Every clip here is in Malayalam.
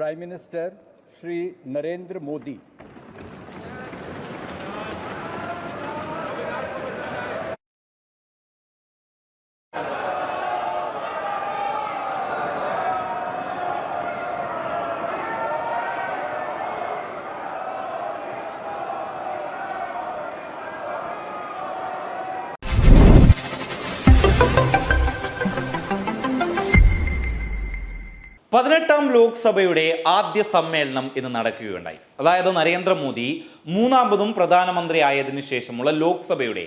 प्राइम मिनिस्टर श्री नरेंद्र मोदी പതിനെട്ടാം ലോക്സഭയുടെ ആദ്യ സമ്മേളനം ഇന്ന് നടക്കുകയുണ്ടായി. അതായത് നരേന്ദ്രമോദി മൂന്നാമതും പ്രധാനമന്ത്രി ആയതിനു ശേഷമുള്ള ലോക്സഭയുടെ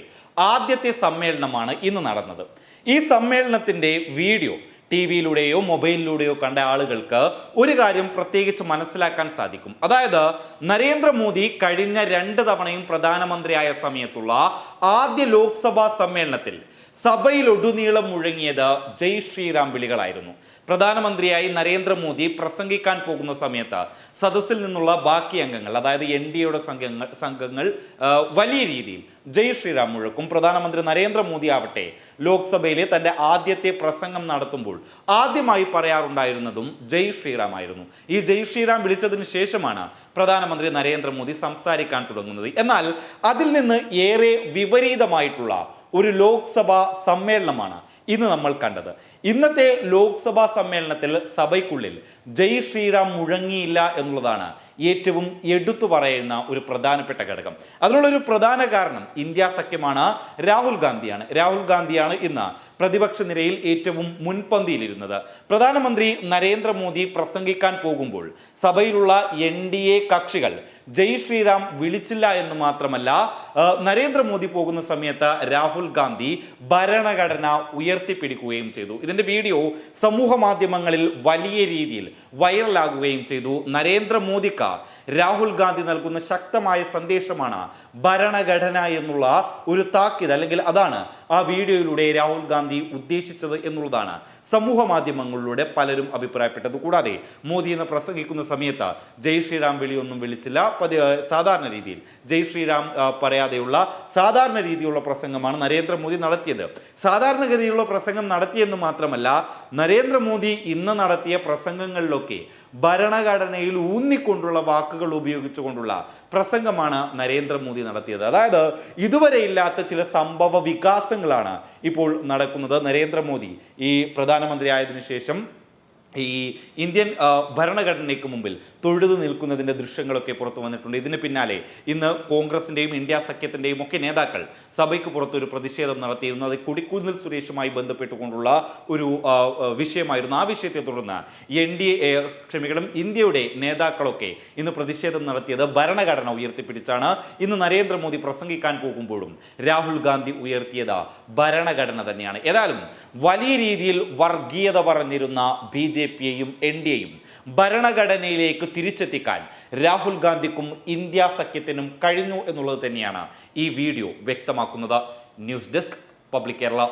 ആദ്യത്തെ സമ്മേളനമാണ് ഇന്ന് നടന്നത്. ഈ സമ്മേളനത്തിന്റെ വീഡിയോ ടി വിയിലൂടെയോ മൊബൈലിലൂടെയോ കണ്ട ആളുകൾക്ക് ഒരു കാര്യം പ്രത്യേകിച്ച് മനസ്സിലാക്കാൻ സാധിക്കും. അതായത് നരേന്ദ്രമോദി കഴിഞ്ഞ രണ്ട് തവണയും പ്രധാനമന്ത്രിയായ സമയത്തുള്ള ആദ്യ ലോക്സഭാ സമ്മേളനത്തിൽ സഭയിൽ ഒടുനീളം മുഴങ്ങിയത് ജയ് ശ്രീറാം വിളികളായിരുന്നു. പ്രധാനമന്ത്രിയായി നരേന്ദ്രമോദി പ്രസംഗിക്കാൻ പോകുന്ന സമയത്ത് സദസ്സിൽ നിന്നുള്ള ബാക്കി അംഗങ്ങൾ അതായത് എൻ ഡി എയുടെ സംഘങ്ങൾ സംഘങ്ങൾ വലിയ രീതിയിൽ ജയ് ശ്രീറാം മുഴക്കും. പ്രധാനമന്ത്രി നരേന്ദ്രമോദി ആവട്ടെ ലോക്സഭയിലെ തന്റെ ആദ്യത്തെ പ്രസംഗം നടത്തുമ്പോൾ ആദ്യമായി പറയാറുണ്ടായിരുന്നതും ജയ് ശ്രീറാം ആയിരുന്നു. ഈ ജയ് ശ്രീറാം വിളിച്ചതിന് ശേഷമാണ് പ്രധാനമന്ത്രി നരേന്ദ്രമോദി സംസാരിക്കാൻ തുടങ്ങുന്നത്. എന്നാൽ അതിൽ നിന്ന് ഏറെ വിപരീതമായിട്ടുള്ള ഒരു ലോക്സഭാ സമ്മേളനമാണ് ഇന്ന് നമ്മൾ കണ്ടത്. ഇന്നത്തെ ലോക്സഭാ സമ്മേളനത്തിൽ സഭയ്ക്കുള്ളിൽ ജയ് ശ്രീറാം മുഴങ്ങിയില്ല എന്നുള്ളതാണ് ഏറ്റവും എടുത്തു പറയുന്ന ഒരു പ്രധാനപ്പെട്ട ഘടകം. അതിനുള്ളൊരു പ്രധാന കാരണം ഇന്ത്യ സഖ്യമാണ് രാഹുൽ ഗാന്ധിയാണ്. രാഹുൽ ഗാന്ധിയാണ് ഇന്ന് പ്രതിപക്ഷ നിരയിൽ ഏറ്റവും മുൻപന്തിയിലിരുന്നത്. പ്രധാനമന്ത്രി നരേന്ദ്രമോദി പ്രസംഗിക്കാൻ പോകുമ്പോൾ സഭയിലുള്ള എൻ ഡി എ കക്ഷികൾ ജയ് ശ്രീറാം വിളിച്ചില്ല എന്ന് മാത്രമല്ല നരേന്ദ്രമോദി പോകുന്ന സമയത്ത് രാഹുൽ ഗാന്ധി ഭരണഘടന ഉയർത്തിപ്പിടിക്കുകയും ചെയ്തു. ഇതിന്റെ വീഡിയോ സമൂഹ മാധ്യമങ്ങളിൽ വലിയ രീതിയിൽ വൈറലാകുകയും ചെയ്തു. നരേന്ദ്രമോദിക്ക് രാഹുൽ ഗാന്ധി നൽകുന്ന ശക്തമായ സന്ദേശമാണ് ഭരണഘടന എന്നുള്ള ഒരു താക്കീത് അല്ലെങ്കിൽ അതാണ് ആ വീഡിയോയിലൂടെ രാഹുൽ ഗാന്ധി ഉദ്ദേശിച്ചത് എന്നുള്ളതാണ് സമൂഹ മാധ്യമങ്ങളിലൂടെ പലരും അഭിപ്രായപ്പെട്ടത്. കൂടാതെ മോദി എന്ന് പ്രസംഗിക്കുന്ന സമയത്ത് ജയ് ശ്രീറാം വിളിയൊന്നും വിളിച്ചില്ല. പതി സാധാരണ രീതിയിൽ ജയ് ശ്രീറാം പറയാതെയുള്ള സാധാരണ രീതിയിലുള്ള പ്രസംഗമാണ് നരേന്ദ്രമോദി നടത്തിയത്. സാധാരണഗതിയിലുള്ള പ്രസംഗം നടത്തിയെന്ന് മാത്രമല്ല നരേന്ദ്രമോദി ഇന്ന് നടത്തിയ പ്രസംഗങ്ങളിലൊക്കെ ഭരണഘടനയിൽ ഊന്നിക്കൊണ്ടുള്ള വാക്കുകൾ ഉപയോഗിച്ചുകൊണ്ടുള്ള പ്രസംഗമാണ് നരേന്ദ്രമോദി നടത്തിയത്. അതായത് ഇതുവരെ ഇല്ലാത്ത ചില സംഭവ വികാസങ്ങളാണ് ഇപ്പോൾ നടക്കുന്നത്. നരേന്ദ്രമോദി ഈ പ്രധാനമന്ത്രി ആയതിനു ശേഷം ഈ ഇന്ത്യൻ ഭരണഘടനയ്ക്ക് മുമ്പിൽ തൊഴുതു നിൽക്കുന്നതിന്റെ ദൃശ്യങ്ങളൊക്കെ പുറത്തു വന്നിട്ടുണ്ട്. ഇതിന് പിന്നാലെ ഇന്ന് കോൺഗ്രസിന്റെയും ഇന്ത്യ സഖ്യത്തിന്റെയും ഒക്കെ നേതാക്കൾ സഭയ്ക്ക് പുറത്തൊരു പ്രതിഷേധം നടത്തിയിരുന്നു. അത് കൊടിക്കുന്നിൽ സുരേഷുമായി ബന്ധപ്പെട്ടുകൊണ്ടുള്ള ഒരു വിഷയമായിരുന്നു. ആ വിഷയത്തെ തുടർന്ന് എൻ ഡി എ ക്ഷമിക്കണം ഇന്ത്യയുടെ നേതാക്കളൊക്കെ ഇന്ന് പ്രതിഷേധം നടത്തിയത് ഭരണഘടന ഉയർത്തിപ്പിടിച്ചാണ്. ഇന്ന് നരേന്ദ്രമോദി പ്രസംഗിക്കാൻ പോകുമ്പോഴും രാഹുൽ ഗാന്ധി ഉയർത്തിയത് ഭരണഘടന തന്നെയാണ്. ഏതായാലും വലിയ രീതിയിൽ വർഗീയത പറഞ്ഞിരുന്ന ബി ജെ പിയെയും എൻ ഡി എയും ഭരണഘടനയിലേക്ക് തിരിച്ചെത്തിക്കാൻ രാഹുൽ ഗാന്ധിക്കും ഇന്ത്യ സഖ്യത്തിനും കഴിഞ്ഞു എന്നുള്ളത് തന്നെയാണ് ഈ വീഡിയോ വ്യക്തമാക്കുന്നത്. News desk public Kerala.